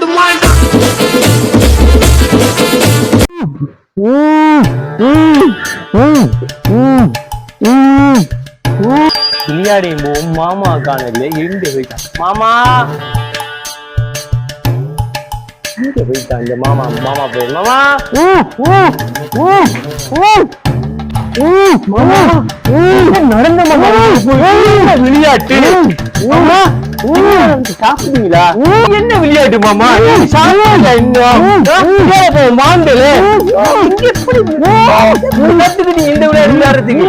டும்மாள். விளையாடியும் போகும் மாமா காணல போயிட்டான். மாமா! போயிட்டான் இந்த மாமா மாமா போய் மாமா! நடந்த விளையாட்டு சாப்பிடுவீங்களா? என்ன விளையாட்டு மாமா? சாப்பிடுங்க இன்னும் மாண்டல எப்படி கத்துக்கிட்டு இந்த விளையாட்டு விளையாடுறதுக்கு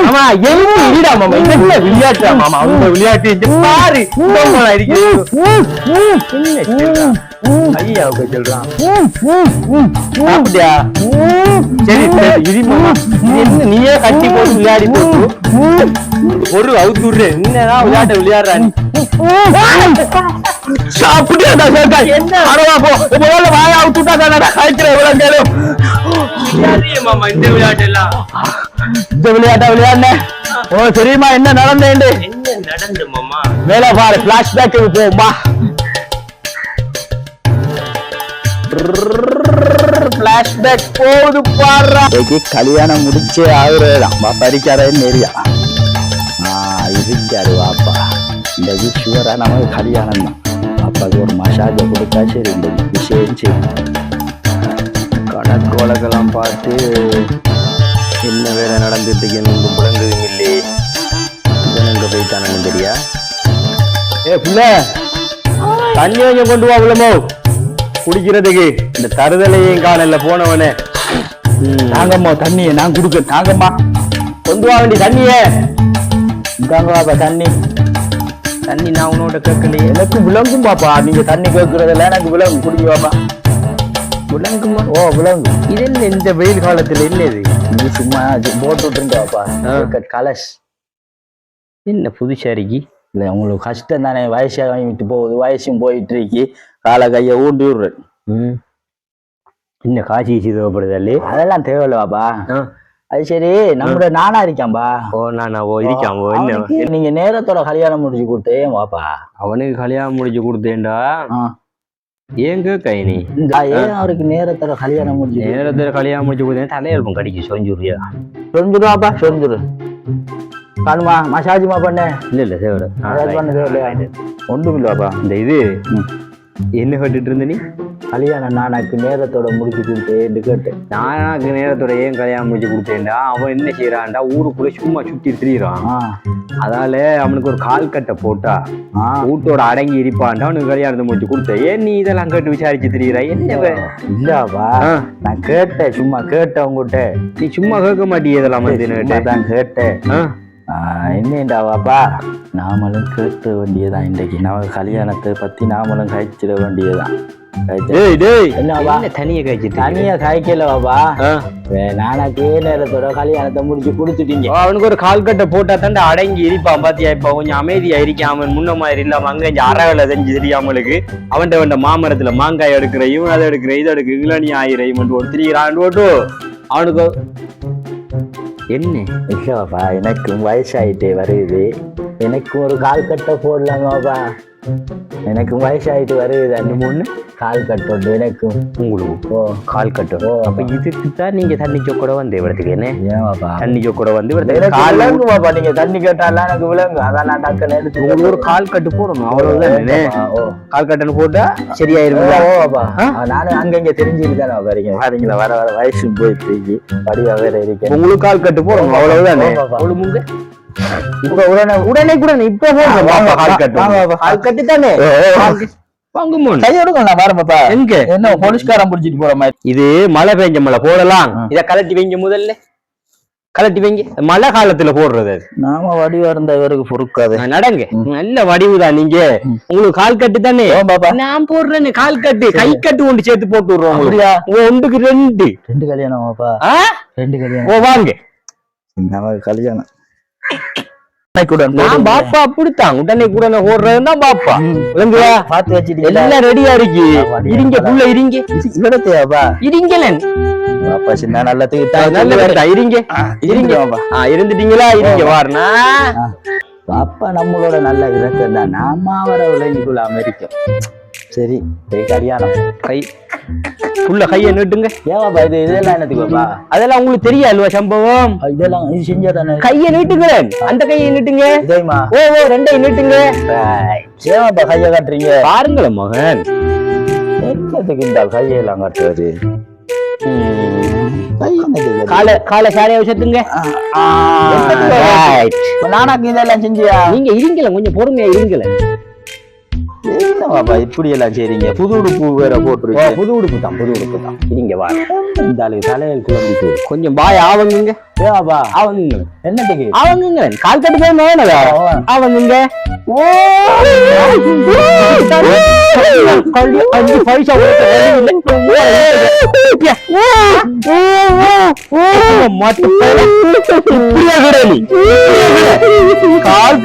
ஆமா எங்க இல்லடா மாமா என்ன விளையாட்டா மாமா? அவங்க விளையாட்டு இங்க பாரு. ஐயா சொல்றான். சாப்பிட்டியா? சரி சரி என்ன நீயே கட்டி போட்டு விளையாடி போட்டு ஒரு அவுத்து விடுற என்னதான் விளையாட்ட விளையாடுறா நீ? சாப்பிட்டியாடா சேட்டா என்ன? அடவா போ. முதல்ல வாய தானடா மாமா இந்த விளையாட்டு எல்லாம் இந்த விளையாட்டா விளையாடுன? ஓ சரிம்மா என்ன நடந்தேண்டு? என்ன நடந்து மாமா? மேல பாரு பிளாஷ்பேக் போமா பிளாஷ்பேக் போகுது பாடுறா. கல்யாணம் முடிச்சே ஆகுறதுதான். பாப்பா இருக்காரே நேரியா ஆ இருக்காரு வாப்பா. இந்த ஷுவரா நமக்கு கல்யாணம் தான். பாப்பாக்கு ஒரு மசாஜை கொடுத்தா சரி இந்த விஷயம் சரி. கணக்கு பார்த்து என்ன வேலை நடந்துட்டு இருக்கு? புலங்குதுங்க இல்லையே. எங்க போயிட்டானு தெரியா? ஏ பிள்ளை. தண்ணி கொஞ்சம் கொண்டு வா உள்ளமோ குடிக்கிறதுக்கு. இந்த தருதலையும் காணல போனவனே. தாங்கம்மா தண்ணியை நான் கொடுக்க தாங்கம்மா. கொண்டு வா வேண்டிய தண்ணியே. இந்தாங்க பாப்பா தண்ணி. தண்ணி நான் உன்னோட கேட்கலையே. எனக்கு விளங்கும் பாப்பா. நீங்க தண்ணி கேட்கறதுல எனக்கு விளங்கும். குடிக்க பாப்பா. விளங்குமா? ஓ விளங்கும். இது என்ன இந்த வெயில் காலத்துல என்ன இது? நீ சும்மா போட்டு விட்டுருங்க பாப்பா. ஆ. கலர்ஸ் என்ன புதுசாரிக்கு இல்லை உங்களுக்கு கஷ்டம் தானே? வயசாக விட்டு போகுது வயசும் போயிட்டு இருக்கு. காலை கையை ஊண்டி விடுறேன். ம். என்ன காசி கீசி தேவைப்படுதல்லே அதெல்லாம் தேவையில்ல பாப்பா. ஆ. அது சரி நம்மளோட நானா இருக்கான்பா ஓ நான் ஓ இருக்கான் ஓ என்ன? நீங்க நேரத்தோட கல்யாணம் முடிச்சு கொடுத்தே பாப்பா? அவனுக்கு கல்யாணம் முடிச்சு கொடுத்தேன்டா. நீ இந்த ஏன் அவருக்கு நேரத்தோட கல்யாணம் முடிச்சு நேரத்துல கல்யாணம் முடிச்சு கொடுத்தேன் தலையெழுப்பம் கடிக்கு சொஞ்சுரியா சொந்துரு பாப்பா சொந்துரு காணுமா? மசாஜுமா பண்ண. இல்ல இல்ல சேவட. மசாஜ் பண்ண தேவையில்லையா ஒன்றும் இல்லை பாப்பா இந்த இது. என்ன கேட்டுட்டு இருந்த நீ? கல்யாணம் நானாக்கு நேரத்தோட முடிச்சு கொடுத்தேன்னு கேட்டேன் நானாக்கு நேரத்தோட ஏன் கல்யாணம் முடிச்சு கொடுத்தேன்டா? அவன் என்ன செய்யறான்டா ஊருக்குள்ள சும்மா சுத்தி திரியிறான். அதால அவனுக்கு ஒரு கால் கட்டை போட்டா. வீட்டோட அடங்கி இருப்பான்டா அவனுக்கு கல்யாணத்தை முடிச்சு கொடுத்த. ஏன் நீ இதெல்லாம் கேட்டு விசாரிச்சு திரியிற? என்ன இல்லப்பா நான் கேட்டேன் சும்மா கேட்டேன் உங்ககிட்ட நீ சும்மா கேட்க மாட்டியே இதெல்லாம் தான் கேட்டேன். என்னடா பாப்பா நாமளும் கேட்க வேண்டியதான் இன்றைக்கு நம்ம கல்யாணத்தை பத்தி நாமளும் கழிச்சிட வேண்டியதான்? என்ன அவனுக்கு ஒரு கால் கட்டை போட்டா தாண்டா அடங்கி இருப்பான். பாத்தியா இப்ப கொஞ்சம் அமைதியா இருக்கான். அவன் முன்ன மாதிரி இல்லாம அங்க இங்க அறவேல செஞ்சு தெரியாமலுக்கு அவன்கிட்ட அவன் மாமரத்துல மாங்காய் எடுக்கிற இவன் அதை எடுக்கிற இதை எடுக்கிற இளநி ஆயிரம் இவன் ஒரு திரிகிறான் ஓட்டு. அவனுக்கு என்ன? இல்லைப்பா எனக்கும் வயசாயிட்டே வருது. எனக்கும் ஒரு கால் கட்டை போடலாமாப்பா எனக்கும் வயசாயிட்டு வருது அந்த முன்னு கால் கட்டோண்டு எனக்கும். உங்களுக்கு ஓ. கால் கட்டும் ஓ. அப்ப இதுக்கு தான் நீங்க தண்ணி சொக்கூட வந்து இவரத்துக்கு என்ன? ஏன் பாப்பா தண்ணி சொக்கூட வந்து இவரத்துக்கு எனக்கு கால் விளங்கு பாப்பா நீங்க தண்ணி கேட்டாலாம் எனக்கு விளங்கு அதான் நான் டக்குன்னு எடுத்து உங்களுக்கு ஒரு கால் கட்டு போடணும்? ஓ. கால் கட்டுன்னு போட்டா சரியாயிரும்? ஓ பாப்பா நானும் அங்கங்க தெரிஞ்சுட்டு தானே வரீங்க வரீங்களா வர வர வயசு போயிட்டு படிவா வேற இருக்கேன். உங்களுக்கு கால் கட்டு போடணும் அவ்வளவுதானே முங்க. உங்க உடனே உடனே கூட இப்ப போடுங்க பாப்பா கால் கட்டு தானே? வாங்க மோன் கையை எடுங்க நான் வரேன் பாப்பா. எங்க? என்ன போலீஸ்காரன் பிடிச்சிட்டு போற மாதிரி. இது மழை பெஞ்ச மழை போடலாம். இத கலட்டி வைங்க முதல்ல. கலட்டி வைங்க. மழை காலத்துல போடுறது அது. நாம வடிவா இருந்த இவருக்கு பொறுக்காது. நடங்க. நல்ல வடிவுதான் நீங்க. உங்களுக்கு கால் கட்டு தானே? ஓ பாப்பா? நான் போடுறேன்னு கால் கட்டு கை கட்டு ஒன்று சேர்த்து போட்டு விடுறோம் உங்களுக்கு. ஒன்றுக்கு ரெண்டு. ரெண்டு கல்யாணம் பாப்பா? ஆ? ரெண்டு கல்யாணம். ஓ வாங்க. கல்யாணம். பாப்பா அப்படித்தான். உடனே கூட ஓடுறதுதான் பாப்பா. விளங்குதா? பாத்து வச்சிட்டீங்களா எல்லாம் ரெடியா இருக்கு. ஆமா, நீங்க இருங்க புள்ள இருங்க அப்பா சின்ன நல்லதுக்கு நல்ல தான் வேலைடா, இருங்க இருங்க பாப்பா. இருந்துட்டீங்களா? இருங்க வாருண்ணா. பாப்பா நம்மளோட நல்ல இறக்கம் தான் நாம வர விளைஞ்சுக்குள்ள அமெரிக்கா. சரி போய் கல்யாணம் கை. புள்ள கையை நீட்டுங்க. ஏவாப்பா இது இதெல்லாம் என்னத்துக்கு பாப்பா அதெல்லாம் உங்களுக்கு தெரியா அல்வா சம்பவம் இதெல்லாம் இது செஞ்சா தானே கையை நீட்டுங்களேன். அந்த கையை நீட்டுங்க. இதேமா ஓ ஓ ரெண்டையும் நீட்டுங்க. ஏவாப்பா கையை காட்டுறீங்க? பாருங்களேன் மகன். என்னத்துக்கு இந்த கையெல்லாம் காட்டுறது? காலை காலை சாரைய. இப்ப நானாக்கு இதெல்லாம் செஞ்சியா? நீங்க இருங்கல கொஞ்சம் பொறுமையா இருங்கல என்ன பாப்பா இப்படி எல்லாம் செய்றீங்க புது உடுப்பு வேற போட்டுருக்கீங்க புது உடுப்பு தான் புது உடுப்பு தான் இருங்க வா இந்த ஆளு தலையில் குழம்பி போகுது கொஞ்சம் பாய் ஆவங்குங்க ஏவாப்பா ஆவங்குங்க என்னத்துக்கு ஆவங்குங்க கால் கட்டு போய் மேனதா ஆவங்குங்க ஓ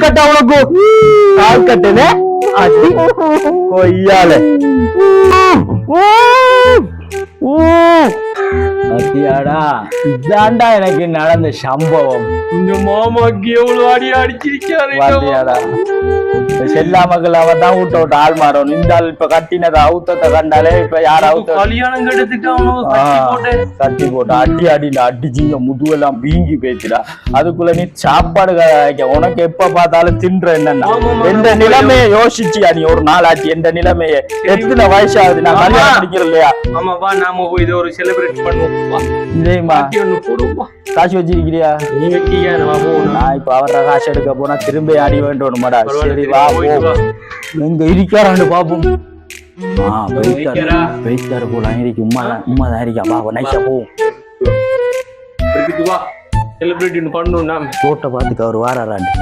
கல்வி அஞ்சு பைசா கால் கட்ட அவனுக்கு கால் கட்டுன அடி கொய்யால அத்தியாடா இதாண்டா எனக்கு நடந்த சம்பவம். இந்த மாமாக்கு எவ்வளவு அடி அடிச்சிருக்காரு? செல்லா மகள் அவ தான் விட்ட விட்டு ஆள் மாறணும். இந்த ஆள் இப்ப கட்டினத? அவுத்தத்தை கண்டாலே இப்ப யார். அவுத்த கல்யாணம் கெடுத்துட்டு கட்டி போட்டு. அடி அடியில அடிச்சிங்க முதுவெல்லாம் வீங்கி போயிடுச்சுடா. அதுக்குள்ள நீ சாப்பாடு உனக்கு எப்ப பார்த்தாலும் தின்ற என்னன்னா எந்த. நிலைமையை யோசிச்சியா நீ ஒரு நாள் ஆச்சு எந்த நிலைமையை? எத்தனை வயசாகுது நான் ஆமா. கல்யாணம் படிக்கிறேன் இல்லையா? ஆமா வா நாம போய் இதை ஒரு செலிப்ரேட் பண்ணுவோம். வா. காசு வச்சிருக்கிறியா நீ வைக்கியா நம்ம போகணும் நான் இப்ப அவர காசு எடுக்க போனா திரும்ப ஆடி வேண்டணுமாடா பரவாயில்ல, சரி வா. எங்க இருக்காரான்னு பாப்போம் ஆ போயிட்டாரு வைக்கிறா. போயிட்டாரு போல இருக்கு உமா தான் உமா தான் இருக்கா வா நைஸா போ இதுக்கு வா செலிப்ரேட் ஒண்ணு பண்ணணும் நாம போட்ட பாத்துக்க அவர் வாராராண்டு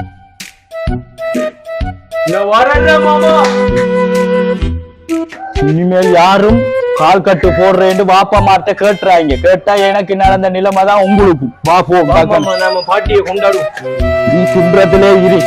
நான் வரேன் மாமா இனிமேல் யாரும் கால் கட்டு போடுறேன்னு வாப்பா மாட்ட கேட்டுறாங்க. கேட்டா எனக்கு நடந்த நிலைமை தான் உங்களுக்கு. வா போ மாமா நாம பாட்டியை கொண்டாடுவோம். நீ துன்றத்திலே இரு.